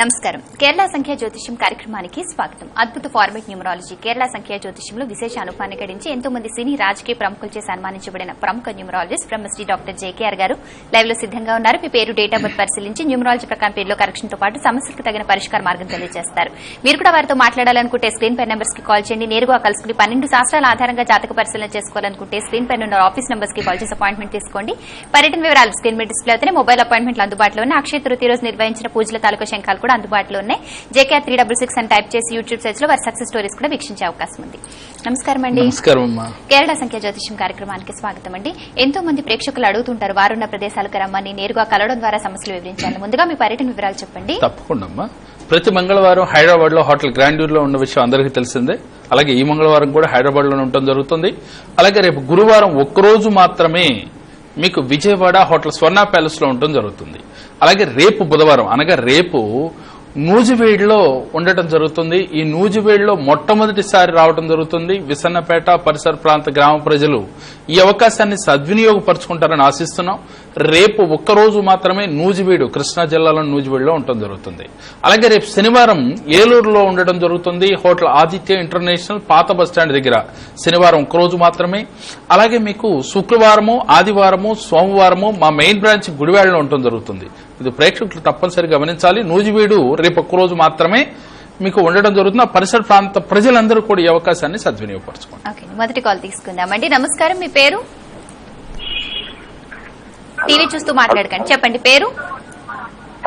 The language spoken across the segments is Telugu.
నమస్కారం. కేరళ సంఖ్యా జ్యోతిష్యం కార్యక్రమానికి స్వాగతం. అద్భుత ఫార్మేట్ న్యూమరాలజీ. కేరళ సంఖ్యా జ్యోతిష్యంలో విశేష అనుభవాన్ని గడించి ఎంతో మంది సినీ రాజకీయ ప్రముఖులచే సన్మానించబడిన ప్రముఖ న్యూమరాలజిస్ట్ బ్రహ్మశ్రీ డాక్టర్ జేకేఆర్ గారు లైవ్లో సిద్దంగా ఉన్నారు. మీ పేరు డేట్ ఆఫ్ బర్త్ పరిశీలించి న్యూమరాలజీ ప్రకారం పేరులో కరెక్షన్తో పాటు సమస్యలకు తగిన పరిష్కార మార్గం తెలియజేస్తారు. మీరు కూడా వారితో మాట్లాడాలనుకుంటే స్క్రీన్ పై నెంబర్స్కి కాల్ చేయండి. నేరుగా కలుసుకుని పన్నెండు శాస్త్రాల ఆధారంగా జాతక పరిశీలన చేసుకోవాలనుకుంటే స్క్రీన్ పైన ఉన్న ఆఫీస్ నెంబర్స్కి కాల్ చేసి అపాయింట్మెంట్ తీసుకోండి. పర్యటన వివరాలు స్క్రీన్ మీద డిస్ప్లే అవుతాయి మొబైల్ అపాయింట్మెంట్లు అందుబాటులో ఉన్న అక్షయ తృతీయ రోజు నిర్వహించిన పూజల తాలూకా శంఖాలు కూడా అందుబాటులో ఉన్నాయి. జేకే త్రీ డబుల్ సిక్స్ అని టైప్ చేసి యూట్యూబ్ సెర్చ్లో వారి సక్సెస్ స్టోరీస్ కూడా వీక్షించే అవకాశం ఉంది. నమస్కారం అండి. కేరళ సంఖ్య జ్యోతిష్యం కార్యక్రమానికి స్వాగతం అండి. ఎంతో మంది ప్రేక్షకులు అడుగుతుంటారు వారున్న ప్రదేశాలకు రమ్మని నేరుగా కలవడం ద్వారా సమస్యలు వివరించాలి ముందుగా మీ పర్యటన వివరాలు చెప్పండి. తప్పకుండా ప్రతి మంగళవారం హైదరాబాద్లో హోటల్ గ్రాండ్యూర్లో ఉన్న విషయం అందరికీ తెలిసిందే. అలాగే ఈ మంగళవారం కూడా హైదరాబాద్లో ఉండటం జరుగుతుంది. అలాగే రేపు గురువారం ఒక్కరోజు మాత్రమే మీకు విజయవాడ హోటల్ స్వర్ణ ప్యాలెస్లో ఉండటం జరుగుతుంది. అలాగే రేపు బుధవారం అనగా రేపు నూజివేడ్లో ఉండటం జరుగుతుంది. ఈ నూజివేడ్లో మొట్టమొదటిసారి రావడం జరుగుతుంది. విసన్నపేట పరిసర ప్రాంత గ్రామ ప్రజలు ఈ అవకాశాన్ని సద్వినియోగపరుచుకుంటారని ఆశిస్తున్నాం. రేపు ఒక్కరోజు మాత్రమే నూజివీడు కృష్ణా జిల్లాలోని నూజివీడులో ఉండటం జరుగుతుంది. అలాగే రేపు శనివారం ఏలూరులో ఉండటం జరుగుతుంది హోటల్ ఆదిత్య ఇంటర్నేషనల్ పాత బస్టాండ్ దగ్గర. శనివారం ఒక్కరోజు మాత్రమే. అలాగే మీకు శుక్రవారము ఆదివారము సోమవారము మా మెయిన్ బ్రాంచ్ గుడివాడలో ఉండటం జరుగుతుంది. ఇది ప్రేక్షకులు తప్పనిసరి గమనించాలి. నూజివీడు రేపు ఒక్కరోజు మాత్రమే మీకు ఉండడం జరుగుతుంది. ఆ పరిసర ప్రాంత ప్రజలందరూ కూడా ఈ అవకాశాన్ని సద్వినియోగపరచుకోండి. మొదటి కాల్ తీసుకుందామండి. నమస్కారం మీ పేరు? టీవీ చూస్తూ మాట్లాడకండి. చెప్పండి పేరు?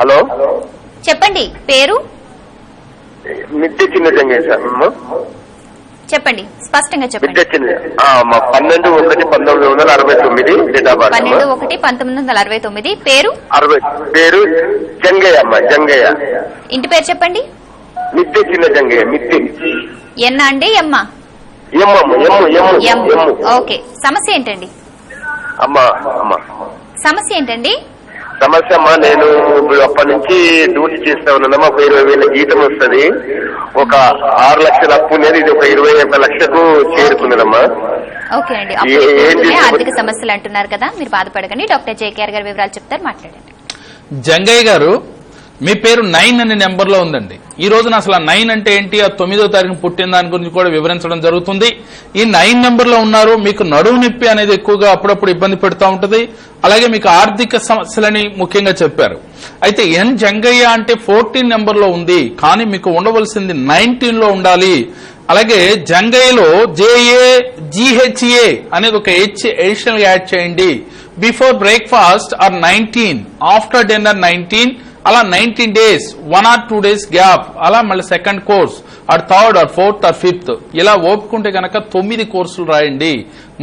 హలో? చెప్పండి పేరు? మిద్దె చిన్న చెప్పండి స్పష్టంగా చెప్పండి. పన్నెండు ఒకటి పంతొమ్మిది వందల అరవై తొమ్మిది పన్నెండు ఒకటి పంతొమ్మిది వందల అరవై తొమ్మిది పేరు? అరవై పేరు జంగయ్య అమ్మ జంగయ్య ఇంటి పేరు చెప్పండి. మిద్దె చిన్న జంగయ్య మిద్దె. ఎన్న అండి ఎమ్ము. ఓకే సమస్య ఏంటండి? అమ్మ అమ్మ. సమస్య ఏంటండి? సమస్య అమ్మా నేను ఇప్పుడు అప్పటి నుంచి డ్యూటీ చేస్తా ఉన్నానమ్మా ఒక ఇరవై వేల జీతం వస్తుంది. ఒక ఆరు లక్షల అప్పు అనేది ఇది ఒక ఇరవై ఒక్క లక్షకు చేరుకున్నదమ్మా. ఓకే అండి? ఆర్థిక సమస్యలు అంటున్నారు కదా మీరు బాధపడకండి. డాక్టర్ జేకేఆర్ గారు వివరాలు చెప్తారు మాట్లాడండి. జంగయ్య గారు మీ పేరు నైన్ అనే నెంబర్లో ఉందండి. ఈ రోజున అసలు ఆ నైన్ అంటే ఏంటి? ఆ తొమ్మిదో తారీఖు పుట్టిన దాని గురించి కూడా వివరించడం జరుగుతుంది. ఈ నైన్ నెంబర్లో ఉన్నారు. మీకు నడువు నొప్పి అనేది ఎక్కువగా అప్పుడప్పుడు ఇబ్బంది పెడతా ఉంటుంది. అలాగే మీకు ఆర్థిక సమస్యలని ముఖ్యంగా చెప్పారు. అయితే ఎన్ జంగయ్య అంటే ఫోర్టీన్ నెంబర్లో ఉంది. కానీ మీకు ఉండవలసింది నైన్టీన్లో ఉండాలి. అలాగే జంగయ్యలో జేఏ జిహెచ్ఏ అనేది ఒక హెచ్ ఎడిషనల్ యాడ్ చేయండి. Before breakfast or nineteen after dinner nineteen అలా nineteen days one or two days gap అలా మళ్ళీ second course or third or fourth or fifth ఇలా ఓపుకుంటే కనుక తొమ్మిది కోర్సులు రాయండి.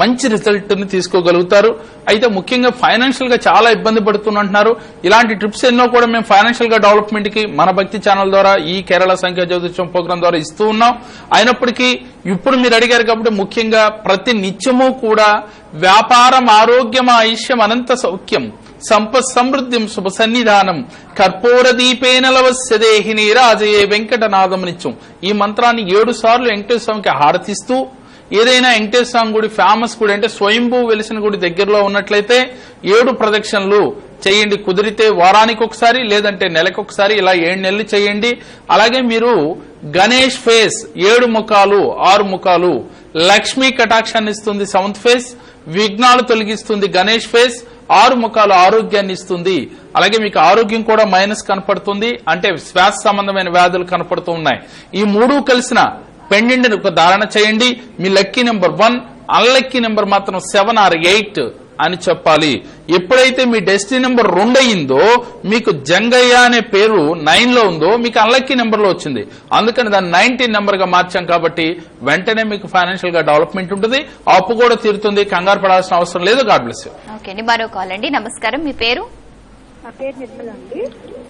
మంచి రిజల్ట్ని తీసుకోగలుగుతారు. అయితే ముఖ్యంగా ఫైనాన్షియల్గా చాలా ఇబ్బంది పడుతున్నట్టున్నారు ఇలాంటి ట్రిప్స్ ఎన్నో కూడా మేము ఫైనాన్షియల్గా డెవలప్మెంట్కి మన భక్తి ఛానల్ ద్వారా ఈ కేరళ సంఖ్య జ్యోతిష్యం ప్రోగ్రాం ద్వారా ఇస్తూ ఉన్నాం. అయినప్పటికీ ఇప్పుడు మీరు అడిగారు కాబట్టి ముఖ్యంగా ప్రతి నిత్యము కూడా వ్యాపారం ఆరోగ్యం ఐష్యం అనంత సౌఖ్యం. సంపత్ సమృద్ధిం శుభ సన్నిధానం కర్పూర దీపేన లవస్యదేహిని రాజయే వెంకటనాథం నిత్యం ఈ మంత్రాన్ని ఏడు సార్లు వెంకటేశ్వర స్వామికి హారతిస్తూ ఏదైనా వెంకటేశ్వర స్వామి గుడి ఫేమస్ గుడి అంటే స్వయంభూ వెలిసిన గుడి దగ్గరలో ఉన్నట్లయితే ఏడు ప్రదక్షిణలు చేయండి. కుదిరితే వారానికి ఒకసారి లేదంటే నెలకు ఒకసారి ఇలా ఏడు నెలలు చేయండి. అలాగే మీరు గణేష్ ఫేస్ ఏడు ముఖాలు ఆరు ముఖాలు లక్ష్మీ కటాక్షాన్ని ఇస్తుంది సెవెంత్ ఫేస్ విఘ్నాలు తొలగిస్తుంది గణేష్ ఫేస్ ఆరు ముఖాలు ఆరోగ్యాన్ని ఇస్తుంది. అలాగే మీకు ఆరోగ్యం కూడా మైనస్ కనపడుతుంది. అంటే శ్వాస సంబంధమైన వ్యాధులు కనపడుతూ ఉన్నాయి. ఈ మూడు కలిసిన పెండెంట్ ఒక ధారణ చేయండి. మీ lucky number one unlucky number మాత్రం సెవెన్ ఆర్ ఎయిట్ అని చెప్పాలి. ఎప్పుడైతే మీ డెస్టినీ నెంబర్ రెండు అయిందో మీకు జంగయ్య అనే పేరు నైన్లో ఉందో మీకు అన్లక్కీ నెంబర్లో వచ్చింది. అందుకని దాన్ని నైన్టీన్ నెంబర్గా మార్చాం కాబట్టి వెంటనే మీకు ఫైనాన్షియల్గా డెవలప్మెంట్ ఉంటుంది. అప్పు కూడా తీరుతుంది. కంగారు పడాల్సిన అవసరం లేదు. గాడ్ బ్లెస్ యూ ఓకే అండి. మరో కాల్ అండి. నమస్కారం. మీ పేరు? నా పేరు నిర్మల అండి.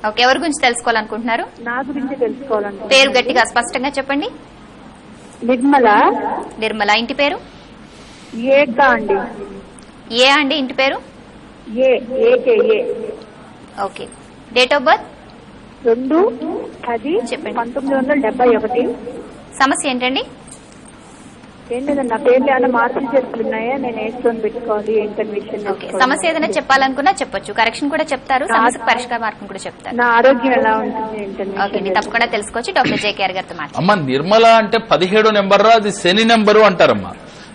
ఓకే ఎవరి గురించి తెలుసుకోవాలనుకుంటున్నారు? నా గురించి తెలుసుకోవాలండి. పేరు గట్టిగా స్పష్టంగా చెప్పండి. నిర్మల. నిర్మల. ఇంటి పేరు? అండి. ఏ అండి ఇంటి పేరు? A AK A. Okay. Date of birth రెండు పది చెప్పండి. పంతొమ్మిది వందల డెబ్బై ఒకటి. సమస్య ఏంటండి? ఏం లేదండి నా పేర్లు ఏమైనా మార్పులు నేను వేసుకొని పెట్టుకోవాలి ఏంటని విషయం ఓకే. తెలుసుకోవాలి. సమస్య ఏదైనా చెప్పాలనుకున్నా చెప్పొచ్చు. కరెక్షన్ కూడా చెప్తారు. సమస్యకు పరిష్కార మార్గం కూడా చెప్తారు. నా ఆరోగ్యం ఎలా ఉంటుంది ఏంటని ఓకే అండి తప్పకుండా తెలుసుకోవచ్చు. డాక్టర్ జేకేఆర్ గారితో మాట్లాడండి అమ్మ నిర్మల అంటే పదిహేడో నెంబర్ అది శని నెంబరు అంటారమ్మా.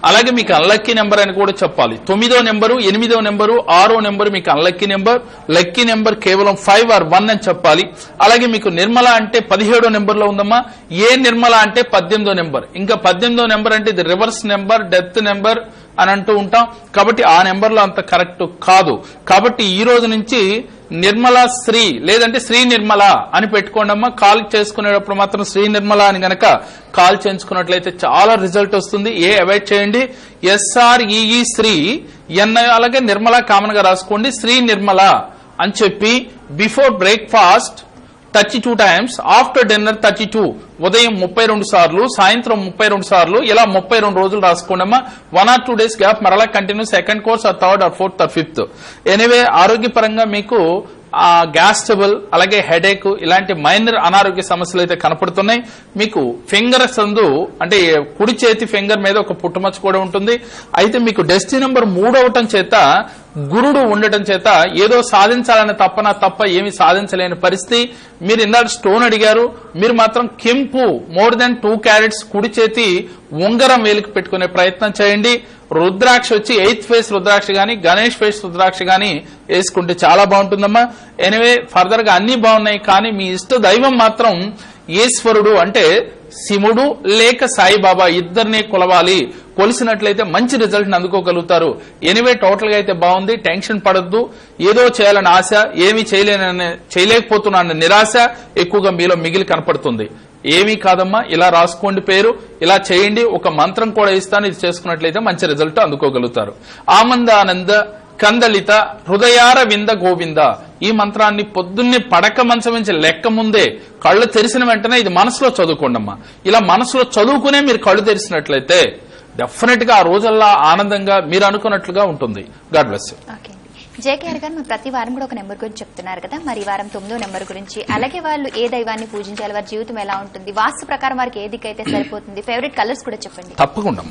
అలాగే మీకు అన్లక్కీ నెంబర్ అని కూడా చెప్పాలి. తొమ్మిదో నెంబరు ఎనిమిదో నెంబరు ఆరో నెంబరు మీకు అన్లక్కీ నెంబర్ లక్కీ నెంబర్ కేవలం ఫైవ్ ఆర్ వన్ అని చెప్పాలి. అలాగే మీకు నిర్మల అంటే పదిహేడో నెంబర్లో ఉందమ్మా. ఏ నిర్మల అంటే పద్దెనిమిదో నెంబర్. ఇంకా పద్దెనిమిదో నెంబర్ అంటే ఇది రివర్స్ నెంబర్ డెత్ నెంబర్ అని అంటూ ఉంటాం. కాబట్టి ఆ నెంబర్లో అంత కరెక్ట్ కాదు. కాబట్టి ఈ రోజు నుంచి నిర్మల శ్రీ లేదంటే శ్రీ నిర్మల అని పెట్టుకోండమ్మా. కాల్ చేసుకునేటప్పుడు మాత్రం శ్రీ నిర్మల అని గనక కాల్ చేయించుకున్నట్లయితే చాలా రిజల్ట్ వస్తుంది. ఏ అవాయిడ్ చేయండి. ఎస్ఆర్ఈఈ శ్రీ ఎన్ అలాగే నిర్మల కామన్గా రాసుకోండి. శ్రీ నిర్మల అని చెప్పి before breakfast thirty two times after dinner thirty two ఉదయం ముప్పై రెండు సార్లు సాయంత్రం ముప్పై రెండు సార్లు ఇలా ముప్పై రెండు రోజులు రాసుకోండమ్మా one or two days gap మరలా continue second course or third or fourth or fifth anyway ఆరోగ్యపరంగా మీకు గ్యాస్టబుల్ గ్యాస్ అలాగే హెడేక్ ఇలాంటి మైనర్ అనారోగ్య సమస్యలు అయితే కనపడుతున్నాయి. మీకు ఫింగర్ సందు అంటే కుడి చేతి ఫింగర్ మీద ఒక పుట్టుమచ్చ కూడా ఉంటుంది. అయితే మీకు డెస్టీ నెంబర్ మూడు అవటం చేత గురుడు ఉండటం చేత ఏదో సాధించాలనే తప్పన తప్ప ఏమి సాధించలేని పరిస్థితి. మీరు ఇందాక స్టోన్ అడిగారు. మీరు మాత్రం కెంపు మోర్ దెన్ టూ క్యారెట్స్ కుడి చేతి ఉంగరం వేలికి పెట్టుకునే ప్రయత్నం చేయండి. రుద్రాక్ష వచ్చి ఎయిత్ ఫేస్ రుద్రాక్ష గాని గణేష్ ఫేస్ రుద్రాక్ష గాని వేసుకుంటే చాలా బాగుంటుందమ్మా. ఎనివే ఫర్దర్గా అన్ని బాగున్నాయి కానీ మీ ఇష్ట దైవం మాత్రం ఈశ్వరుడు అంటే శివుడు లేక సాయిబాబా ఇద్దరిని కొలవాలి. కొలిసినట్లయితే మంచి రిజల్ట్ అందుకోగలుగుతారు. ఎనివే టోటల్గా అయితే బాగుంది. టెన్షన్ పడద్దు. ఏదో చేయాలని ఆశ ఏమీ చేయలేనని చేయలేకపోతున్నా నిరాశ ఎక్కువగా మీలో మిగిలి కనపడుతుంది. ఏమీ కాదమ్మా ఇలా రాసుకోండి పేరు ఇలా చేయండి ఒక మంత్రం కూడా ఇస్తాను ఇది చేసుకున్నట్లయితే మంచి రిజల్ట్ అందుకోగలుగుతారు. ఆనందానంద కందలిత హృదయార వింద గోవింద. ఈ మంత్రాన్ని పొద్దున్నే పడక మంచం నుంచి లెక్క ముందే కళ్ళు తెరిసిన వెంటనే ఇది మనసులో చదువుకోండమ్మా. ఇలా మనసులో చదువుకునే మీరు కళ్ళు తెరిచినట్లయితే డెఫినెట్గా ఆ రోజల్లా ఆనందంగా మీరు అనుకున్నట్లుగా ఉంటుంది. గాడ్ బ్లెస్ జేకేఆర్ గారు మీరు ప్రతి వారం కూడా ఒక నెంబర్ గురించి చెప్తున్నారు కదా. మరి వారం తొమ్మిదో నెంబర్ గురించి. అలాగే వాళ్ళు ఏ దైవాన్ని పూజించాలి వారి జీవితం ఎలా ఉంటుంది వాస్తు ప్రకారం వారికి ఏ దిక్కైతే సరిపోతుంది ఫేవరెట్ కలర్స్ కూడా చెప్పండి. తప్పకుండా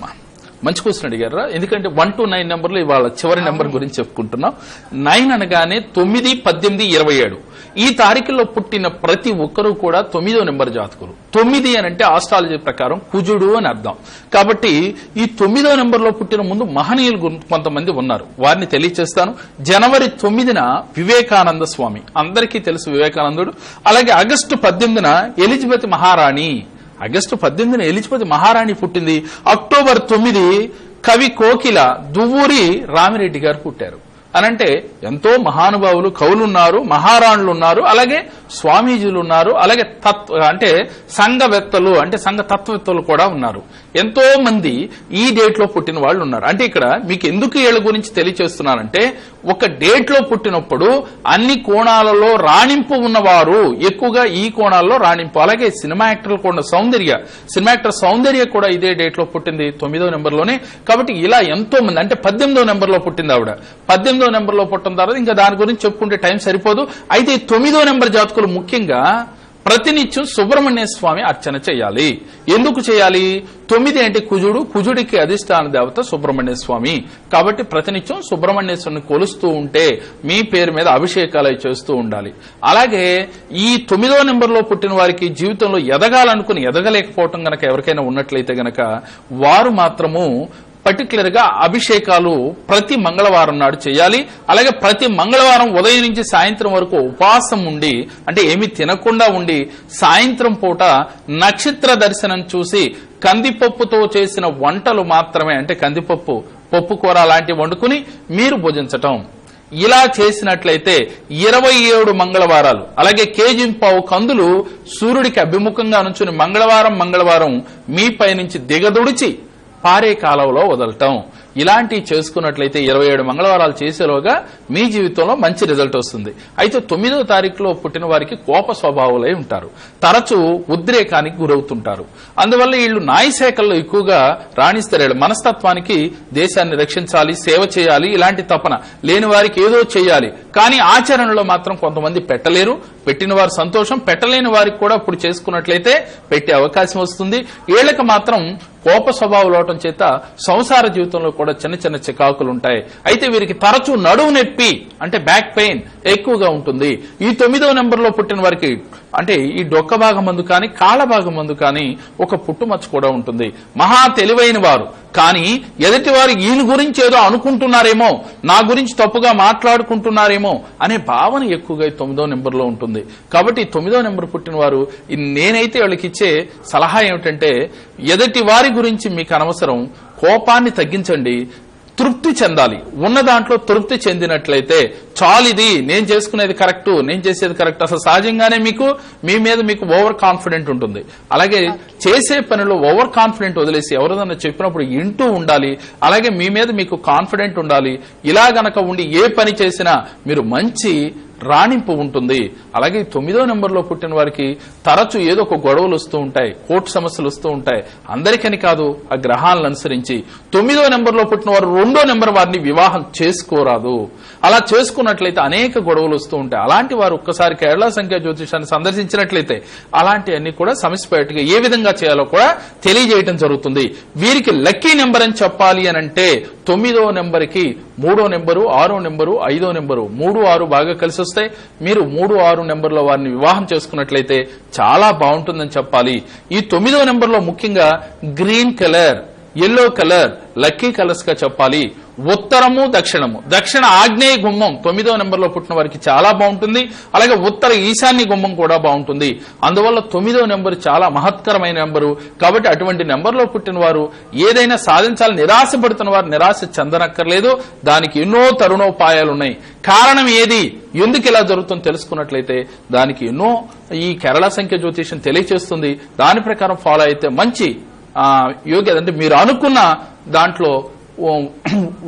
మంచి క్వశ్చన్ అడిగారా? ఎందుకంటే వన్ టు నైన్ నెంబర్లు ఇవాళ చివరి నెంబర్ గురించి చెప్పుకుంటున్నాం. నైన్ అనగానే తొమ్మిది పద్దెనిమిది ఇరవై ఏడు. ఈ తారీఖుల్లో పుట్టిన ప్రతి ఒక్కరూ కూడా తొమ్మిదో నెంబర్ జాతకులు. తొమ్మిది అని అంటే ఆస్ట్రాలజీ ప్రకారం కుజుడు అని అర్థం. కాబట్టి ఈ తొమ్మిదో నెంబర్లో పుట్టిన ముందు మహనీయులు కొంతమంది ఉన్నారు. వారిని తెలియచేస్తాను. జనవరి తొమ్మిదిన వివేకానంద స్వామి. అందరికీ తెలుసు వివేకానందుడు. అలాగే ఆగస్టు పద్దెనిమిదిన ఎలిజబెత్ మహారాణి. ఆగస్టు పద్దెనిమిదిన ఎలిజబెత్ మహారాణి పుట్టింది. అక్టోబర్ తొమ్మిది కవి కోకిల దువ్వూరి రామిరెడ్డి గారు పుట్టారు. అనంటే ఎంతో మహానుభావులు కవులు ఉన్నారు మహారాణులు ఉన్నారు అలాగే స్వామీజీలు ఉన్నారు అలాగే తత్వ అంటే సంఘవేత్తలు అంటే సంఘ తత్వవేత్తలు కూడా ఉన్నారు. ఎంతో మంది ఈ డేట్లో పుట్టిన వాళ్ళు ఉన్నారు. అంటే ఇక్కడ మీకు ఎందుకు వీళ్ళ గురించి తెలియచేస్తున్నారంటే ఒక డేట్లో పుట్టినప్పుడు అన్ని కోణాలలో రాణింపు ఉన్నవారు ఎక్కువగా ఈ కోణాల్లో రాణింపు. అలాగే సినిమా యాక్టర్లు కూడా సౌందర్య సినిమా యాక్టర్ సౌందర్య కూడా ఇదే డేట్లో పుట్టింది తొమ్మిదో నెంబర్లోనే కాబట్టి ఇలా ఎంతో మంది అంటే పద్దెనిమిదో నెంబర్లో పుట్టింది ఆవిడ. పద్దెనిమిదో నెంబర్లో పుట్టిన తర్వాత ఇంకా దాని గురించి చెప్పుకుంటే టైం సరిపోదు. అయితే తొమ్మిదో నెంబర్ జాతకులు ముఖ్యంగా ప్రతినిత్యం సుబ్రహ్మణ్య స్వామి అర్చన చేయాలి. ఎందుకు చేయాలి? తొమ్మిది అంటే కుజుడు కుజుడికి అధిష్టాన దేవత సుబ్రహ్మణ్య స్వామి. కాబట్టి ప్రతినిత్యం సుబ్రహ్మణ్యేశ్వరుని కొలుస్తూ ఉంటే మీ పేరు మీద అభిషేకాలు చేస్తూ ఉండాలి. అలాగే ఈ తొమ్మిదో నెంబర్లో పుట్టిన వారికి జీవితంలో ఎదగాలనుకుని ఎదగలేకపోవటం గనక ఎవరికైనా ఉన్నట్లయితే గనక వారు మాత్రము పర్టికులర్గా అభిషేకాలు ప్రతి మంగళవారం నాడు చేయాలి. అలాగే ప్రతి మంగళవారం ఉదయం నుంచి సాయంత్రం వరకు ఉపవాసం ఉండి అంటే ఏమి తినకుండా ఉండి సాయంత్రం పూట నక్షత్ర దర్శనం చూసి కందిపప్పుతో చేసిన వంటలు మాత్రమే అంటే కందిపప్పు పప్పు కూర లాంటివి వండుకుని మీరు భుజించటం. ఇలా చేసినట్లయితే ఇరవై ఏడు మంగళవారాలు అలాగే కేజింపావు కందులు సూర్యుడికి అభిముఖంగా నుంచుని మంగళవారం మంగళవారం మీ పైనుంచి దిగదుడిచి పారే కాలంలో వదలటం. ఇలాంటివి చేసుకున్నట్లయితే ఇరవై ఏడు మంగళవారాలు చేసేలోగా మీ జీవితంలో మంచి రిజల్ట్ వస్తుంది. అయితే తొమ్మిదో తారీఖులో పుట్టిన వారికి కోప స్వభావాలై ఉంటారు. తరచూ ఉద్రేకానికి గురవుతుంటారు. అందువల్ల వీళ్ళు నాయశాఖల్లో ఎక్కువగా రాణిస్తారు మనస్తత్వానికి దేశాన్ని రక్షించాలి సేవ చేయాలి ఇలాంటి తపన. లేని వారికి ఏదో చేయాలి. కానీ ఆచరణలో మాత్రం కొంతమంది పెట్టలేరు. పెట్టిన వారు సంతోషం పెట్టలేని వారికి కూడా ఇప్పుడు చేసుకున్నట్లయితే పెట్టే అవకాశం వస్తుంది. వీళ్ళకి మాత్రం కోప స్వభావం అవటం చేత సంసార జీవితంలో కూడా చిన్న చిన్న చికాకులు ఉంటాయి. అయితే వీరికి తరచూ నడువు నొప్పి అంటే బ్యాక్ పెయిన్ ఎక్కువగా ఉంటుంది. ఈ తొమ్మిదవ నెంబర్లో పుట్టిన వారికి అంటే ఈ డొక్క భాగం మందు కానీ కాళ్ళ భాగం మందు కానీ ఒక పుట్టుమచ్చ కూడా ఉంటుంది. మహా తెలివైన వారు. కానీ ఎదుటి వారు ఈయన గురించి ఏదో అనుకుంటున్నారేమో నా గురించి తప్పుగా మాట్లాడుకుంటున్నారేమో అనే భావన ఎక్కువగా ఈ తొమ్మిదో నెంబర్లో ఉంటుంది. కాబట్టి ఈ తొమ్మిదో నెంబర్ పుట్టిన వారు నేనైతే వాళ్ళకి ఇచ్చే సలహా ఏమిటంటే ఎదుటి వారి గురించి మీకు అనవసరం కోపాన్ని తగ్గించండి తృప్తి చెందాలి. ఉన్న దాంట్లో తృప్తి చెందినట్లయితే చాలు ఇది నేను చేసుకునేది కరెక్ట్ నేను చేసేది కరెక్ట్. అసలు సహజంగానే మీకు మీ మీద మీకు ఓవర్ కాన్ఫిడెంట్ ఉంటుంది. అలాగే చేసే పనిలో ఓవర్ కాన్ఫిడెంట్ వదిలేసి ఎవరిదన్నా చెప్పినప్పుడు వింటూ ఉండాలి అలాగే మీ మీద మీకు కాన్ఫిడెంట్ ఉండాలి. ఇలా గనక ఉండి ఏ పని చేసినా మీరు మంచి రాణింపు ఉంటుంది. అలాగే తొమ్మిదో నెంబర్లో పుట్టిన వారికి తరచు ఏదో ఒక గొడవలు వస్తూ ఉంటాయి. కోర్టు సమస్యలు వస్తూ ఉంటాయి. అందరికని కాదు ఆ గ్రహాలను అనుసరించి తొమ్మిదో నెంబర్లో పుట్టిన వారు రెండో నెంబర్ వారిని వివాహం చేసుకోరాదు. అలా చేసుకున్నట్లయితే అనేక గొడవలు వస్తూ ఉంటాయి. అలాంటి వారు ఒక్కసారి కేరళ సంఖ్య జ్యోతిషాన్ని సందర్శించినట్లయితే అలాంటివన్నీ కూడా సమస్యపేటగా ఏ విధంగా చేయాలో కూడా తెలియజేయటం జరుగుతుంది. వీరికి లక్కీ నెంబర్ అని చెప్పాలి అని అంటే తొమ్మిదో నెంబర్కి మూడో నెంబరు ఆరో నెంబరు ఐదో నెంబరు మూడు ఆరు బాగా కలిసి వస్తాయి మీరు మూడు ఆరు నెంబర్లో వారిని వివాహం చేసుకున్నట్లయితే చాలా బాగుంటుందని చెప్పాలి. ఈ తొమ్మిదో నెంబర్లో ముఖ్యంగా green colour. Yellow colour lucky కలర్స్గా చెప్పాలి. ఉత్తరము దక్షిణము. దక్షిణ ఆగ్నేయ గుమ్మం తొమ్మిదో నెంబర్లో పుట్టిన వారికి చాలా బాగుంటుంది. అలాగే ఉత్తర ఈశాన్య గుమ్మం కూడా బాగుంటుంది. అందువల్ల తొమ్మిదో నెంబర్ చాలా మహత్కరమైన నెంబరు. కాబట్టి అటువంటి నెంబర్లో పుట్టిన వారు ఏదైనా సాధించాలని నిరాశపడుతున్న వారు నిరాశ చెందనక్కర్లేదు. దానికి ఎన్నో తరుణోపాయాలు ఉన్నాయి. కారణం ఏది? ఎందుకు ఇలా జరుగుతుందో తెలుసుకున్నట్లయితే దానికి ఎన్నో ఈ కేరళ సంఖ్య జ్యోతిషం తెలియచేస్తుంది. దాని ప్రకారం ఫాలో అయితే మంచి యోగ్యత అంటే మీరు అనుకున్న దాంట్లో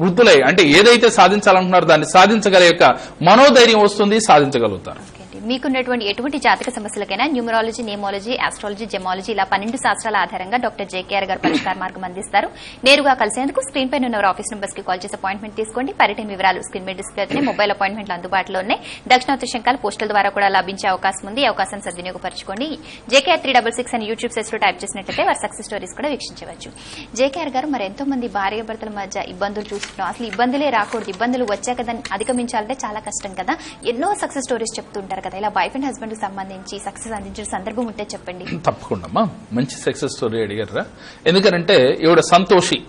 వృద్ధులై అంటే ఏదైతే సాధించాలనుకున్నారో దాన్ని సాధించగల యొక్క మనోధైర్యం వస్తుంది సాధించగలుగుతారు. మీకున్నటువంటి ఎటువంటి జాతక సమస్యలకైనా న్యూమరాలజీ నేమాలజీ ఆస్ట్రాలజీ జెమాలజీ ఇలా పన్నెండు శాస్త్రాల ఆధారంగా డాక్టర్ జేకేఆర్ గారు పరిష్కార మార్గం అందిస్తారు. నేరుగా కలిసేందుకు స్క్రీన్ పైన ఉన్న ఆఫీస్ నెంబర్స్కి కాల్ చేసి అపాయింట్మెంట్ తీసుకోండి. పర్యటన వివరాలు స్క్రీన్ మీద డిస్ప్లే మొబైల్ అపాయింట్మెంట్లు అందుబాటులో ఉన్నాయి. దక్షిణార్థ శంకాలు పోస్టుల ద్వారా కూడా లభించే అవకాశం ఉంది. అవకాశం సద్వినియోగపరచుకోండి. జేకేఆర్ త్రీ డబల్ సిక్స్ అని యూట్యూబ్ సెస్లో టైప్ చేసినట్లయితే వారి సక్సెస్ స్టోరీస్ కూడా వీక్షించవచ్చు. జేకేఆర్ గారు మరి ఎంతో మంది భార్య భర్తల మధ్య ఇబ్బందులు చూస్తున్నాం. అసలు ఇబ్బందులే రాకూడదు. ఇబ్బందులు వచ్చాక దాన్ని అధిగమించాలంటే చాలా కష్టం కదా. ఎన్నో సక్సెస్ స్టోరీస్ చెప్తుంటారు కదా. ఇలా వైఫ్ అండ్ హస్బెండ్కి సంబంధించి సక్సెస్ అందించిన సందర్భం ఉంటే చెప్పండి. తప్పకుండా అమ్మా. మంచి సక్సెస్ స్టోరీ అడిగారా ఎందుకంటే ఈవిడ సంతోషి.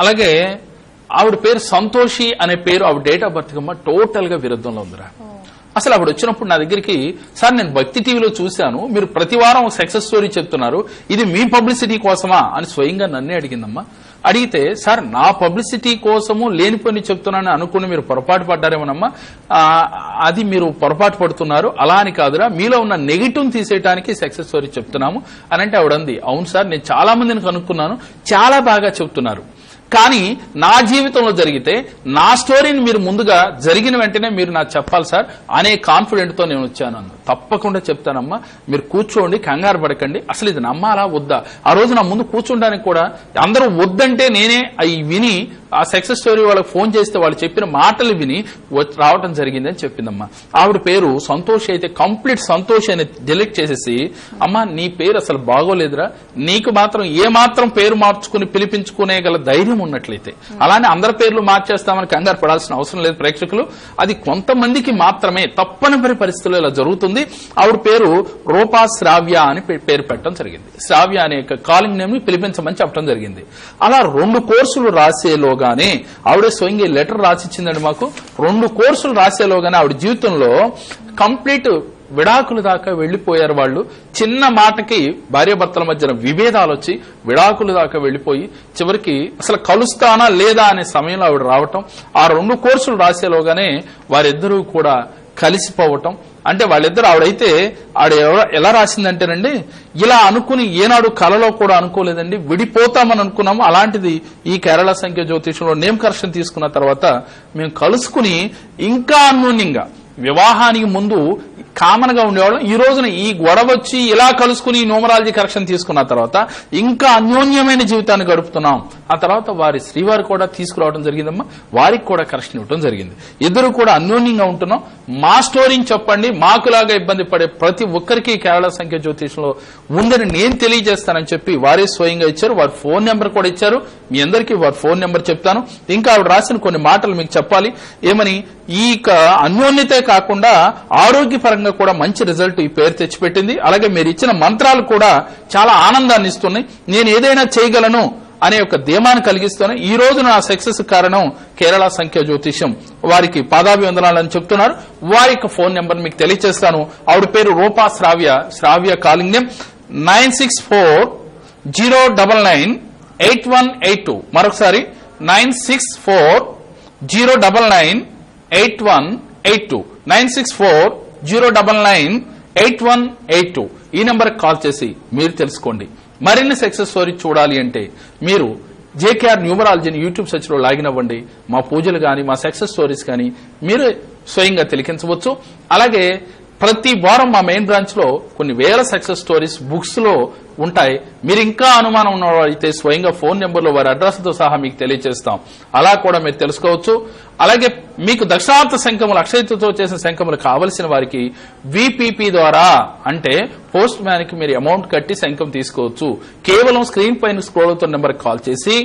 అలాగే ఆవిడ పేరు సంతోషి అనే పేరు ఆవిడ డేట్ ఆఫ్ బర్త్ కమ్మా టోటల్గా విరుద్ధంలో ఉందిరా. అసలు ఆవిడ వచ్చినప్పుడు నా దగ్గరికి సార్ నేను భక్తి టీవీలో చూశాను. మీరు ప్రతి వారం సక్సెస్ స్టోరీ చెప్తున్నారు. ఇది మీ పబ్లిసిటీ కోసమా? అని స్వయంగా నన్నే అడిగిందమ్మా. అడిగితే సార్ నా పబ్లిసిటీ కోసము లేనిపోని చెప్తున్నానని అనుకుని మీరు పొరపాటు పడ్డారేమోనమ్మా. అది మీరు పొరపాటు పడుతున్నారు. అలా అని కాదురా. మీలో ఉన్న నెగిటివ్ తీసేయడానికి సక్సెస్ స్టోరీ చెప్తున్నాము. అని అంటే ఆవిడంది అవును సార్ నేను చాలా మందిని కనుక్కున్నాను. చాలా బాగా చెప్తున్నారు. కానీ నా జీవితంలో జరిగితే నా స్టోరీని మీరు ముందుగా జరిగిన వెంటనే మీరు నాకు చెప్పాలి సార్. అనే కాన్ఫిడెంట్తో నేను వచ్చాను అన్నారు తప్పకుండా చెప్తానమ్మా. మీరు కూర్చోండి కంగారు పడకండి. అసలు ఇది నమ్మాలా వద్దా? ఆ రోజు నా ముందు కూర్చోడానికి కూడా అందరూ వద్దంటే నేనే అవి విని ఆ సక్సెస్ స్టోరీ వాళ్ళకి ఫోన్ చేస్తే వాళ్ళు చెప్పిన మాటలు విని రావటం జరిగిందని చెప్పిందమ్మా. ఆవిడ పేరు సంతోష్ అయితే కంప్లీట్ సంతోష్ అని డిలీట్ చేసేసి అమ్మా నీ పేరు అసలు బాగోలేదురా. నీకు మాత్రం ఏ మాత్రం పేరు మార్చుకుని పిలిపించుకునే గల ధైర్యం ఉన్నట్లయితే. అలానే అందరి పేర్లు మార్చేస్తామని కంగారు పడాల్సిన అవసరం లేదు ప్రేక్షకులు. అది కొంతమందికి మాత్రమే తప్పనిసరి పరిస్థితుల్లో ఇలా జరుగుతుంది. ఆవిడ పేరు రూపా శ్రావ్య అని పేరు పెట్టడం జరిగింది. శ్రావ్య అనే కాలింగ్ నేమ్ని పిలిపించమని చెప్పడం జరిగింది. అలా రెండు కోర్సులు రాసేలోగానే ఆవిడ స్వయంగా లెటర్ రాసిచ్చిందండి మాకు. రెండు కోర్సులు రాసేలోగానే ఆవిడ జీవితంలో కంప్లీట్ విడాకుల దాకా వెళ్ళిపోయారు వాళ్ళు. చిన్న మాటకి భార్యాభర్తల మధ్యన విభేదాలు వచ్చి విడాకుల దాకా వెళ్ళిపోయి చివరికి అసలు కలుస్తానా లేదా అనే సమయంలో ఆవిడ రావటం. ఆ రెండు కోర్సులు రాసేలోగానే వారిద్దరూ కూడా కలిసిపోవటం. అంటే వాళ్ళిద్దరు ఆవిడైతే ఆవిడ ఎవ- ఎలా రాసిందంటేనండి ఇలా అనుకుని ఏనాడు కలలో కూడా అనుకోలేదండి విడిపోతామని అనుకున్నాము. అలాంటిది ఈ కేరళ సంఖ్య జ్యోతిషంలో నేమ్ కరెక్షన్ తీసుకున్న తర్వాత మేము కలుసుకుని ఇంకా అన్యోన్యంగా వివాహానికి ముందు కామన్గా ఉండేవాళ్ళం. ఈ రోజున ఈ గొడవ వచ్చి ఇలా కలుసుకుని న్యూమరాలజీ కరెక్షన్ తీసుకున్న తర్వాత ఇంకా అన్యోన్యమైన జీవితాన్ని గడుపుతున్నాం. ఆ తర్వాత వారి శ్రీవారు కూడా తీసుకురావడం జరిగిందమ్మా. వారికి కూడా కరెక్షన్ ఇవ్వడం జరిగింది. ఇద్దరు కూడా అన్యోన్యంగా ఉంటున్నాం. మా స్టోరీని చెప్పండి. మాకులాగా ఇబ్బంది పడే ప్రతి ఒక్కరికి కేరళ సంఖ్య జ్యోతిషంలో ఉందని నేను తెలియజేస్తానని చెప్పి వారే స్వయంగా ఇచ్చారు. వారి ఫోన్ నెంబర్ కూడా ఇచ్చారు. మీ అందరికీ వారి ఫోన్ నెంబర్ చెప్తాను. ఇంకా ఆవిడ రాసిన కొన్ని మాటలు మీకు చెప్పాలి. ఏమని ఈ అన్యోన్యత కాకుండా ఆరోగ్యపరంగా కూడా మంచి రిజల్ట్ ఈ పేరు తెచ్చిపెట్టింది. అలాగే మీరు ఇచ్చిన మంత్రాలు కూడా చాలా ఆనందాన్ని ఇస్తున్నాయి. నేను ఏదైనా చేయగలను అనే ఒక ధీమాన్ని కలిగిస్తూనే ఈ రోజు నా సక్సెస్ కారణం కేరళ సంఖ్య జ్యోతిష్యం. వారికి పాదాభివందనాలని చెప్తున్నారు. వారి యొక్క ఫోన్ నెంబర్ మీకు తెలియజేస్తాను ఆవిడ పేరు Rupa Sravya Sravya కాలింగ్యం. Nine six four zero double nine eight one eight two. మరొకసారి nine six four zero double nine eight one eight two. Nine six four zero double nine eight one eight two. ఈ నెంబర్కి కాల్ చేసి మీరు తెలుసుకోండి. మరిన్ని సక్సెస్ స్టోరీ చూడాలి అంటే మీరు జేకేఆర్ న్యూమరాలజీని యూట్యూబ్ సెర్చ్లో లాగిన్ అవ్వండి. మా పూజలు కానీ మా సక్సెస్ స్టోరీస్ కానీ మీరు స్వయంగా తిలకించవచ్చు. అలాగే ప్రతి వారం మా మెయిన్ బ్రాంచ్లో కొన్ని వేల సక్సెస్ స్టోరీస్ బుక్స్లో ఉంటాయి. మీరు ఇంకా అనుమానం ఉన్నవారు అయితే స్వయంగా ఫోన్ నెంబర్లో వారి అడ్రస్తో సహా మీకు తెలియజేస్తాం అలా కూడా మీరు తెలుసుకోవచ్చు. అలాగే మీకు దక్షిణార్థ శంఖములు అక్షయతతో చేసిన శంఖములు కావలసిన వారికి విపిపి ద్వారా అంటే పోస్ట్ మ్యాన్కి మీరు అమౌంట్ కట్టి శంఖం తీసుకోవచ్చు. కేవలం స్క్రీన్ పైన స్క్రోల్ అవుతున్న నెంబర్ కాల్ చేసి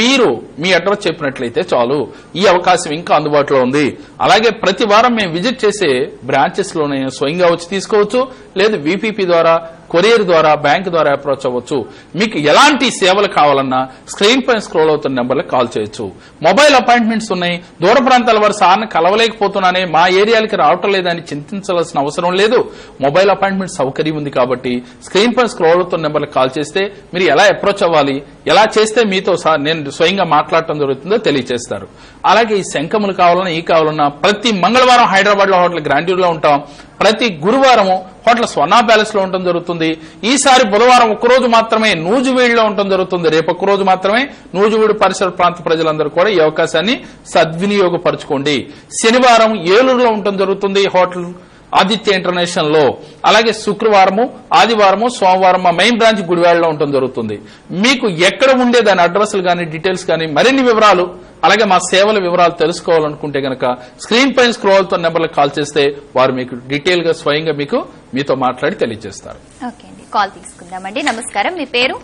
మీరు మీ అడ్రస్ చెప్పినట్లయితే చాలు. ఈ అవకాశం ఇంకా అందుబాటులో ఉంది. అలాగే ప్రతి వారం మేము విజిట్ చేసే బ్రాంచెస్లోనే స్వయంగా వచ్చి తీసుకోవచ్చు. లేదు వీపీపీ ద్వారా కొరియర్ ద్వారా బ్యాంక్ ద్వారా అప్రోచ్ అవ్వచ్చు. మీకు ఎలాంటి సేవలు కావాలన్నా స్క్రీన్ పైన స్క్రోల్ అవుతున్న నెంబర్లకు కాల్ చేయొచ్చు. మొబైల్ అపాయింట్మెంట్స్ ఉన్నాయి. దూర ప్రాంతాల వారు సార్ని కలవలేకపోతున్నానే మా ఏరియాలకి రావటం లేదని చింతించాల్సిన అవసరం లేదు. మొబైల్ అపాయింట్మెంట్ సౌకర్యం ఉంది కాబట్టి స్క్రీన్ పైన స్క్రోల్ అవుతున్న నెంబర్లకు కాల్ చేస్తే మీరు ఎలా అప్రోచ్ అవ్వాలి? ఎలా చేస్తే మీతో సార్ నేను స్వయంగా మాట్లాడటం జరుగుతుందో తెలియజేస్తారు అలాగే ఈ శంఖములు కావాలన్నా ఈ కావాలన్నా ప్రతి మంగళవారం హైదరాబాద్లో హోటల్ గ్రాండ్యూర్లో ఉంటాం. ప్రతి గురువారం హోటల్ స్వర్ణ ప్యాలెస్లో ఉండటం జరుగుతుంది. ఈసారి బుధవారం ఒక్కరోజు మాత్రమే నూజువీడులో ఉండటం జరుగుతుంది. రేపు ఒక్కరోజు మాత్రమే నూజువీడు పరిసర ప్రాంత ప్రజలందరూ కూడా ఈ అవకాశాన్ని సద్వినియోగపరచుకోండి. శనివారం ఏలూరులో ఉండటం జరుగుతుంది హోటల్ ఆదిత్య ఇంటర్నేషనల్లో. అలాగే శుక్రవారము ఆదివారము సోమవారం మా మెయిన్ బ్రాంచ్ గుడివాడలో ఉండటం జరుగుతుంది. మీకు ఎక్కడ ఉండే దాని అడ్రస్లు కానీ డీటెయిల్స్ కానీ మరిన్ని వివరాలు అలాగే మా సేవల వివరాలు తెలుసుకోవాలనుకుంటే గనక స్క్రీన్ పైన స్క్రోల్తో నెంబర్లకు కాల్ చేస్తే వారు మీకు డీటెయిల్గా స్వయంగా మీకు మీతో మాట్లాడి తెలియజేస్తారు. ఓకే అండి. కాల్ తీసుకుందామండి. నమస్కారం. మీ పేరు?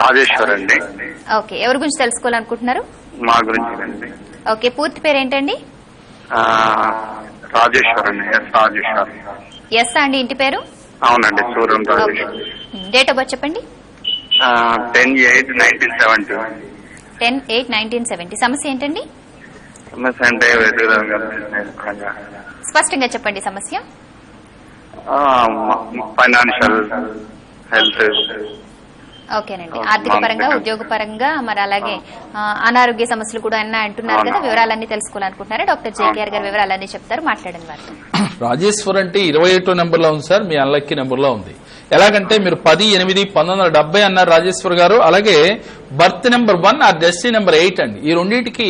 రాజేశ్వర్ అండి. ఓకే. ఎవరి గురించి తెలుసుకోవాలనుకుంటున్నారు? మా గురించి ఓకే. పూర్తి పేరు ఏంటండి ఎస్ రాజేశ్వర్ ఎస్ అండి ఇంటి పేరు? అవునండి Suryam Rajeshwar date of birth చెప్పండి. Ten eight nineteen seventy. Ten eight nineteen seventy. సమస్య ఏంటండి? సమస్య అంటే స్పష్టంగా చెప్పండి సమస్య. Financial health. ఓకేనండి. ఆర్థిక పరంగా ఉద్యోగ పరంగా మరి అలాగే అనారోగ్య సమస్యలు కూడా అన్న అంటున్నారు కదా వివరాలన్నీ తెలుసుకోవాలనుకుంటున్నారా? డాక్టర్ జేకేఆర్ గారు వివరాలన్నీ చెప్తారు మాట్లాడండి వారితో. రాజేశ్వర్ అంటే ఇరవై ఒకటో నెంబర్లో ఉంది సార్ మీ అన్లక్కీ నెంబర్లో ఉంది. ఎలాగంటే మీరు పది ఎనిమిది పంతొమ్మిది వందల డెబ్బై అన్నారు రాజేశ్వర్ గారు అలాగే బర్త్ నెంబర్ వన్ ఆ డెస్టీ నెంబర్ ఎయిట్ అండి. ఈ రెండింటికి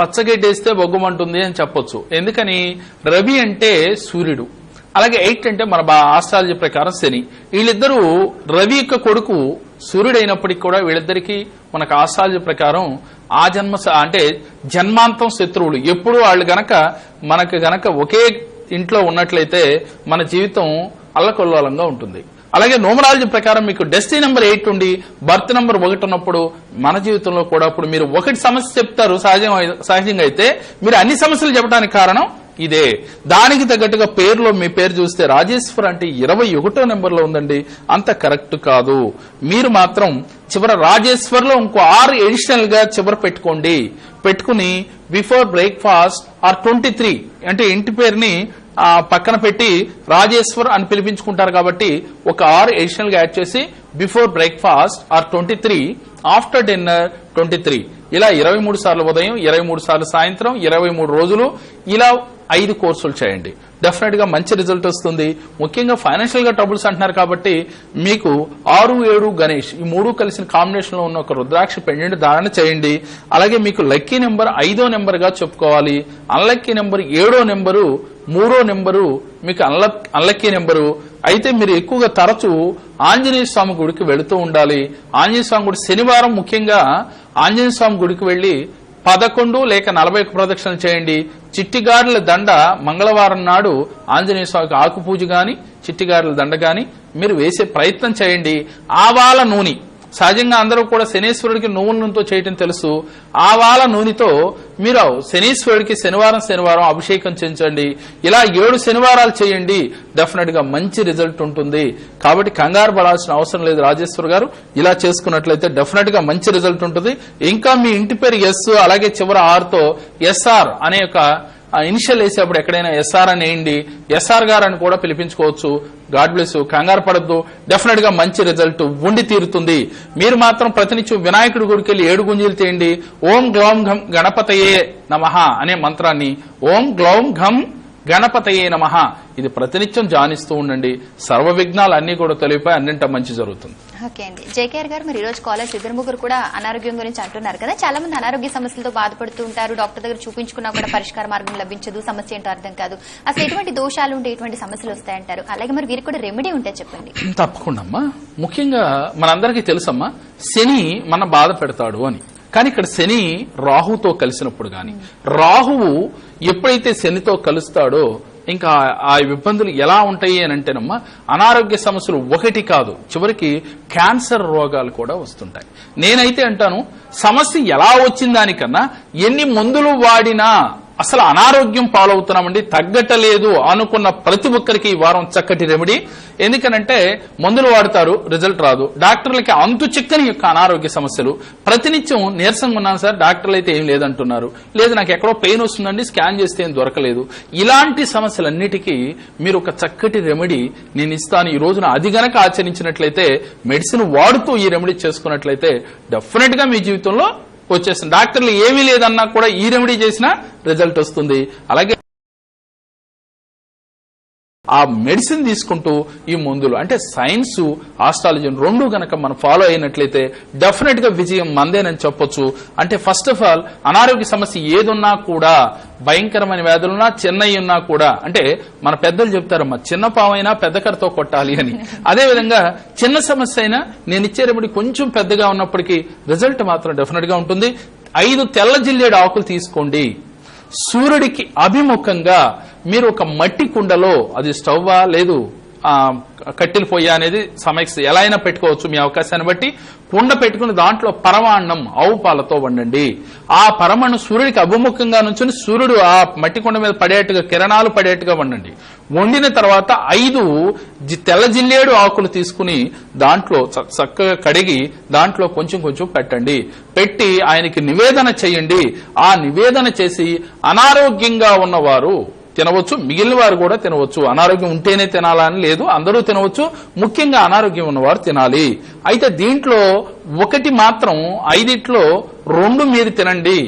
పచ్చగడ్డేస్తే బొగ్గమంటుంది అని చెప్పొచ్చు. ఎందుకని? రవి అంటే సూర్యుడు. అలాగే ఎయిట్ అంటే మన బా ఆస్ట్రాలజీ ప్రకారం శని. వీళ్ళిద్దరూ రవి యొక్క కొడుకు సూర్యుడు అయినప్పటికీ కూడా వీళ్ళిద్దరికి మనకు ఆస్ట్రాలజీ ప్రకారం ఆ జన్మ అంటే జన్మాంతం శత్రువులు. ఎప్పుడు వాళ్ళు గనక మనకు గనక ఒకే ఇంట్లో ఉన్నట్లయితే మన జీవితం అల్లకొల్లోలంగా ఉంటుంది. అలాగే నోమరాలజీ ప్రకారం మీకు డెస్టీ నెంబర్ ఎయిట్ ఉండి బర్త్ నెంబర్ ఒకటి ఉన్నప్పుడు మన జీవితంలో కూడా అప్పుడు మీరు ఒకటి సమస్య చెప్తారు. సహజం సహజంగా అయితే మీరు అన్ని సమస్యలు చెప్పడానికి కారణం ఇదే. దానికి తగ్గట్టుగా పేరులో మీ పేరు చూస్తే రాజేశ్వర్ అంటే ఇరవై ఒకటో నెంబర్లో ఉందండి. అంత కరెక్ట్ కాదు. మీరు మాత్రం చివర రాజేశ్వర్లో ఇంకో ఆరు ఎడిషనల్గా చివర పెట్టుకోండి. పెట్టుకుని before breakfast or twenty three అంటే ఇంటి పేరుని పక్కన పెట్టి రాజేశ్వర్ అని పిలిపించుకుంటారు కాబట్టి ఒక ఆరు ఎడిషనల్గా యాడ్ చేసి before breakfast or twenty three after dinner twenty three. ఇలా ఇరవై మూడు సార్లు ఉదయం ఇరవై మూడు సార్లు సాయంత్రం ఇరవై మూడు రోజులు ఇలా ఐదు కోర్సులు చేయండి. డెఫినెట్గా మంచి రిజల్ట్ వస్తుంది. ముఖ్యంగా ఫైనాన్షియల్గా ట్రబుల్స్ అంటున్నారు కాబట్టి మీకు ఆరు ఏడు గణేష్ ఈ మూడు కలిసిన కాంబినేషన్లో ఉన్న ఒక రుద్రాక్ష పెండెంట్ ధారణ చేయండి. అలాగే మీకు లక్కీ నెంబర్ ఐదో నెంబర్గా చెప్పుకోవాలి. అన్లక్కీ నెంబర్ ఏడో నెంబరు మూడో నెంబరు మీకు అన్ల అన్లక్కీ నెంబరు అయితే మీరు ఎక్కువగా తరచూ ఆంజనేయ స్వామి గుడికి వెళుతూ ఉండాలి. ఆంజనేయ స్వామి గుడి శనివారం ముఖ్యంగా ఆంజనేయ స్వామి గుడికి వెళ్ళి పదకొండు లేక నలభై ఒక్క ప్రదక్షిణలు చేయండి. చిట్టిగారుల దండ మంగళవారం నాడు ఆంజనేయ స్వామికి ఆకుపూజ గాని చిట్టిగారుల దండ గాని మీరు వేసే ప్రయత్నం చేయండి. ఆవాల నూనె. సహజంగా అందరూ కూడా శనీశ్వరుడికి నువ్వు నూనెతో చేయటం తెలుసు. ఆవాల నూనెతో మీరు శనీశ్వరుడికి శనివారం శనివారం అభిషేకం చేయించండి. ఇలా ఏడు శనివారాలు చేయండి. డెఫినెట్గా మంచి రిజల్ట్ ఉంటుంది. కాబట్టి కంగారు పడాల్సిన అవసరం లేదు రాజేశ్వర్ గారు. ఇలా చేసుకున్నట్లయితే డెఫినెట్గా మంచి రిజల్ట్ ఉంటుంది. ఇంకా మీ ఇంటి పేరు ఎస్ అలాగే చివరి ఆర్తో ఎస్ఆర్ అనే ఆ ఇనిషియల్ వేసేప్పుడు ఎక్కడైనా ఎస్ఆర్ అని వేయండి. ఎస్ఆర్ గారు అని కూడా పిలిపించుకోవచ్చు. గాడ్ బ్లెస్ కంగారు పడద్దు. డెఫినెట్గా మంచి రిజల్ట్ ఉండి తీరుతుంది. మీరు మాత్రం ప్రతినిత్యం వినాయకుడి గుడికి వెళ్ళి ఏడు గుంజీలు తీయండి. ఓం గ్లౌం ఘం గణపతయే నమః అనే మంత్రాన్ని ఓం గ్లౌం ఘం గణపతయే నమః. ఇది ప్రతినిత్యం ధ్యానిస్తూ ఉండండి. సర్వ విఘ్నాలు అన్ని కూడా తొలిపోయి అన్నింట మంచి జరుగుతుంది. ఓకే అండి. జేకేఆర్ గారు మరి ఈ రోజు కాలేజ్ ఇద్దరు ముగ్గురు కూడా అనారోగ్యం గురించి అంటున్నారు కదా. చాలా మంది అనారోగ్య సమస్యలతో బాధపడుతూ ఉంటారు. డాక్టర్ దగ్గర చూపించుకున్నా కూడా పరిష్కార మార్గం లభించదు. సమస్య ఏంటో అర్థం కాదు. అసలు ఎటువంటి దోషాలు ఉంటే ఎటువంటి సమస్యలు వస్తాయంటారు? అలాగే మరి వీరికి కూడా రెమెడీ ఉంటే చెప్పండి. తప్పకుండా అమ్మా. ముఖ్యంగా మనందరికీ తెలుసమ్మా శని మన బాధ పెడతాడు అని. కానీ ఇక్కడ శని రాహుతో కలిసినప్పుడు గాని రాహువు ఎప్పుడైతే శనితో కలుస్తాడో ఇంకా ఆ ఇబ్బందులు ఎలా ఉంటాయి అని అంటేనమ్మా అనారోగ్య సమస్యలు ఒకటి కాదు చివరికి క్యాన్సర్ రోగాలు కూడా వస్తుంటాయి. నేనైతే అంటాను సమస్య ఎలా వచ్చిందానికన్నా ఎన్ని మందులు వాడినా అసలు అనారోగ్యం పాలవుతున్నామండి. తగ్గటలేదు అనుకున్న ప్రతి ఒక్కరికి ఈ వారం చక్కటి రెమెడీ. ఎందుకనంటే మందులు వాడతారు రిజల్ట్ రాదు. డాక్టర్లకి అంతు చిక్కని యొక్క అనారోగ్య సమస్యలు. ప్రతినిత్యం నీరసంగా ఉన్నాను సార్ డాక్టర్లు అయితే ఏం లేదంటున్నారు. లేదు నాకు ఎక్కడో పెయిన్ వస్తుందండి స్కాన్ చేస్తే ఏం దొరకలేదు. ఇలాంటి సమస్యలన్నిటికీ మీరు ఒక చక్కటి రెమెడీ నేను ఇస్తాను. ఈ రోజున అది గనక ఆచరించినట్లయితే మెడిసిన్ వాడుతూ ఈ రెమెడీ చేసుకున్నట్లయితే డెఫినెట్గా మీ జీవితంలో వచ్చేస్తుంది. డాక్టర్లు ఏమీ లేదన్నా కూడా ఈ రెమెడీ చేసినా రిజల్ట్ వస్తుంది. అలాగే ఆ మెడిసిన్ తీసుకుంటూ ఈ మందులు. అంటే సైన్స్ ఆస్ట్రాలజీ రెండు గనక మనం ఫాలో అయినట్లయితే డెఫినెట్గా విజయం మందేనని చెప్పొచ్చు. అంటే ఫస్ట్ ఆఫ్ ఆల్ అనారోగ్య సమస్య ఏదున్నా కూడా భయంకరమైన వ్యాధులున్నా చిన్నవి ఉన్నా కూడా అంటే మన పెద్దలు చెప్తారమ్మా చిన్న పావైనా పెద్ద కరతో కొట్టాలి అని. అదే విధంగా చిన్న సమస్య అయినా నేను ఇచ్చే రెమెడీ కొంచెం పెద్దగా ఉన్నప్పటికీ రిజల్ట్ మాత్రం డెఫినెట్గా ఉంటుంది. ఐదు తెల్ల జిల్లేడు ఆకులు తీసుకోండి. సూర్యుడికి అభిముఖంగా మీరు ఒక మట్టి కుండలో అది స్టవ్వా లేదు కట్టెలు పొయ్య అనేది సమస్య ఎలా అయినా పెట్టుకోవచ్చు మీ అవకాశాన్ని బట్టి. కుండ పెట్టుకుని దాంట్లో పరమాన్నం ఆవు పాలతో వండండి. ఆ పరమను సూర్యుడికి అభిముఖంగా నుంచుని సూర్యుడు ఆ మట్టి కుండ మీద పడేట్టుగా కిరణాలు పడేట్టుగా వండండి. వండిన తర్వాత ఐదు తెల్ల జిల్లేడు ఆకులు తీసుకుని దాంట్లో చక్కగా కడిగి దాంట్లో కొంచెం కొంచెం పెట్టండి. పెట్టి ఆయనకి నివేదన చేయండి. ఆ నివేదన చేసి అనారోగ్యంగా ఉన్నవారు తినవచ్చు మిగిలిన వారు కూడా తినవచ్చు. అనారోగ్యం ఉంటేనే తినాలని లేదు అందరూ తినవచ్చు ముఖ్యంగా అనారోగ్యం ఉన్నవారు తినాలి. అయితే దీంట్లో ఒకటి మాత్రం ఐదిట్లో రెండు మీరు తినండి.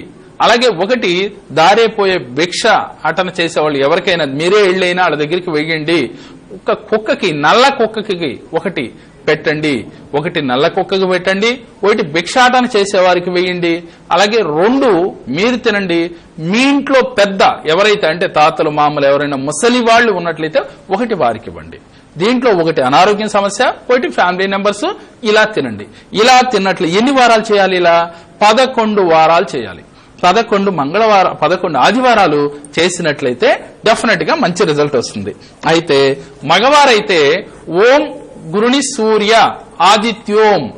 అలాగే ఒకటి దారేపోయే భిక్ష అటన చేసేవాళ్ళు ఎవరికైనా మీరే వెళ్ళైనా వాళ్ళ దగ్గరికి వెయ్యండి. ఒక కుక్కకి నల్ల కుక్కకి ఒకటి పెట్టండి. ఒకటి నల్ల కుక్కకు పెట్టండి ఒకటి భిక్షాటన చేసేవారికి వేయండి. అలాగే రెండు మీరు తినండి. మీ ఇంట్లో పెద్ద ఎవరైతే అంటే తాతలు మామలు ఎవరైనా ముసలి వాళ్ళు ఉన్నట్లయితే ఒకటి వారికి ఇవ్వండి. దీంట్లో ఒకటి అనారోగ్యం సమస్య ఒకటి ఫ్యామిలీ మెంబర్స్ ఇలా తినండి. ఇలా తిన్నట్లు ఎన్ని వారాలు చేయాలి ఇలా? పదకొండు వారాలు చేయాలి. పదకొండు మంగళవారం పదకొండు ఆదివారాలు చేసినట్లయితే డెఫినెట్గా మంచి రిజల్ట్ వస్తుంది. అయితే మగవారైతే ఓం గురుని సూర్య ఆదిత్యోం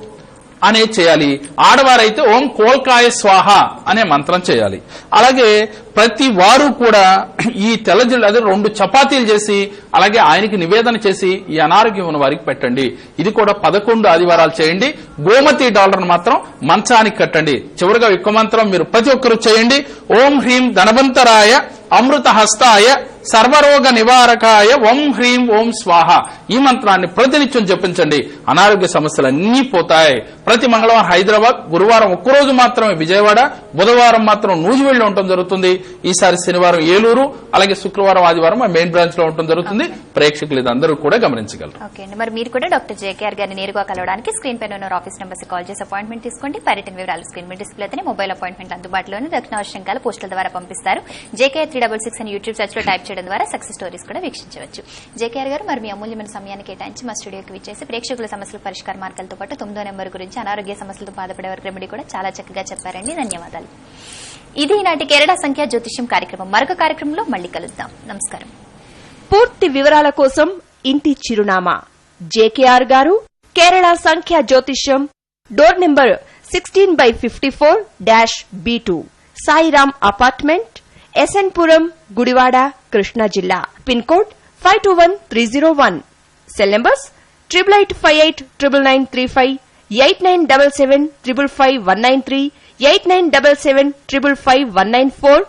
అనే చేయాలి. ఆడవారైతే ఓం కోల్కాయ స్వాహ అనే మంత్రం చేయాలి. అలాగే ప్రతి వారు కూడా ఈ తెల్లజిల్లు అదే రెండు చపాతీలు చేసి అలాగే ఆయనకి నివేదన చేసి ఈ అనారోగ్యం ఉన్న వారికి పెట్టండి. ఇది కూడా పదకొండు ఆదివారాలు చేయండి. గోమతి డాలర్ మాత్రం మంచానికి కట్టండి. చివరిగా ఎక్కువ మంత్రం మీరు ప్రతి ఒక్కరు చేయండి. ఓం హ్రీం ధనవంతరాయ అమృత హస్తాయ సర్వరోగ నివారకాయ ఓం హ్రీం ఓం స్వాహ. ఈ మంత్రాన్ని ప్రతినిత్యం జపించండి. అనారోగ్య సమస్యలు అన్నీ పోతాయి. ప్రతి మంగళవారం హైదరాబాద్ గురువారం ఒక్కరోజు మాత్రమే విజయవాడ బుధవారం మాత్రం నూజివెళ్ళి ఉండటం జరుగుతుంది. ఈసారి శనివారం ఏలూరు అలాగే శుక్రవారం ఆదివారం మా మెయిన్ బ్రాంచ్లో ఉండటం జరుగుతుంది. ప్రేక్షకులు ఇదందరూ కూడా గమనించగలరు. మరి మీరు కూడా డాక్టర్ జేకేఆర్ గారిని నేరుగా కలవడానికి స్క్రీన్ పైన ఉన్న ఆఫీస్ నెంబర్స్ కాల్ చేసి అపాయింట్మెంట్ తీసుకోండి. పర్యటన వివరాలు స్క్రీన్ మీద డిస్ప్లే అయితే మొబైల్ అపాయింట్మెంట్ అందుబాటులోని దక్షిణావశ్యంకాల పోస్టుల ద్వారా పంపిస్తారు. జేకేఆర్ త్రీ డబల్ సిక్స్ అని యూట్యూబ్ సెర్చ్లో టైప్ చేయడం ద్వారా సక్సెస్ స్టోరీస్ కూడా వీక్షించవచ్చు. జేకేఆర్ గారు మరి మీ అమూల్యమైన సమయాన్ని కేటాయించి మా స్టూడియోకి విచ్చేసి ప్రేక్షకుల సమస్యల పరిష్కార మార్గాలతో పాటు తొమ్మిదో నెంబర్ గురించి అనారోగ్య సమస్యలతో బాధపడే వారికి రెమెడీ కూడా చాలా చక్కగా చెప్పారండి. ధన్యవాదాలు. ఇది ఈనాటి కేరళ సంఖ్య జ్యోతిష్యం కార్యక్రమం మరొక కార్యక్రమంలో మళ్ళీ కలుద్దాం. నమస్కారం. పూర్తి వివరాల కోసం ఇంటి చిరునామా. జేకేఆర్ గారు కేరళ సంఖ్య జ్యోతిష్యం door number sixteen by fifty four dash B two. Sairam apartment SN Puram Gudivada Krishna జిల్లా. Pin code five two one three zero one. Cell numbers triple eight five eight triple nine three five eight nine double seven triple five one nine three eight nine double seven triple five one nine four